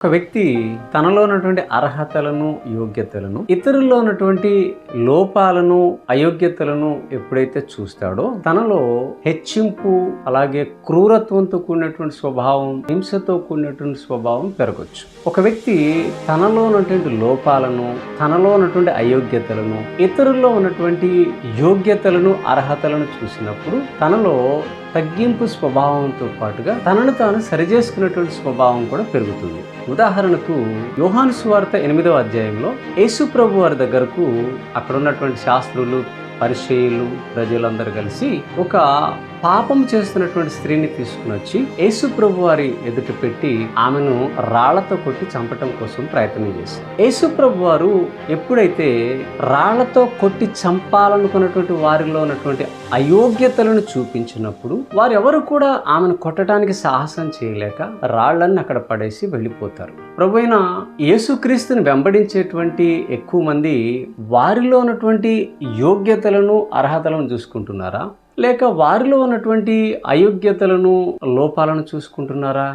ఒక వ్యక్తి తనలో ఉన్నటువంటి అర్హతలను యోగ్యతలను ఇతరుల్లో ఉన్నటువంటి లోపాలను అయోగ్యతలను ఎప్పుడైతే చూస్తాడో తనలో హెచ్చింపు అలాగే క్రూరత్వంతో కూడినటువంటి స్వభావం హింసతో కూడినటువంటి స్వభావం పెరగచ్చు. ఒక వ్యక్తి తనలో ఉన్నటువంటి లోపాలను తనలో ఉన్నటువంటి అయోగ్యతలను ఇతరుల్లో ఉన్నటువంటి యోగ్యతలను అర్హతలను చూసినప్పుడు తనలో తగ్గింపు స్వభావంతో పాటుగా తనను తాను సరిచేసుకున్నటువంటి స్వభావం కూడా పెరుగుతుంది. ఉదాహరణకు యోహాను సువార్త ఎనిమిదవ అధ్యాయంలో యేసు ప్రభు వారి దగ్గరకు అక్కడ ఉన్నటువంటి శాస్త్రులు పరిచయులు ప్రజలందరూ కలిసి ఒక పాపం చేస్తున్నటువంటి స్త్రీని తీసుకుని వచ్చి యేసు ప్రభు వారి ఎదుట పెట్టి ఆమెను రాళ్ళతో కొట్టి చంపటం కోసం ప్రయత్నం చేశారు యేసు ప్రభు వారు ఎప్పుడైతే రాళ్ళతో కొట్టి చంపాలనుకున్నటువంటి వారిలో ఉన్నటువంటి అయోగ్యతలను చూపించినప్పుడు వారెవరు కూడా ఆమెను కొట్టడానికి సాహసం చేయలేక రాళ్ళన్నీ అక్కడ పడేసి వెళ్ళిపోతారు. ప్రభు అయిన యేసుక్రీస్తుని వెంబడించేటువంటి ఎక్కువ మంది వారిలో ఉన్నటువంటి యోగ్యత యోగ్యతలను అర్హతలను చూసుకుంటున్నారా? లేక వారిలో ఉన్నటువంటి అయోగ్యతలను లోపాలను చూసుకుంటున్నారా?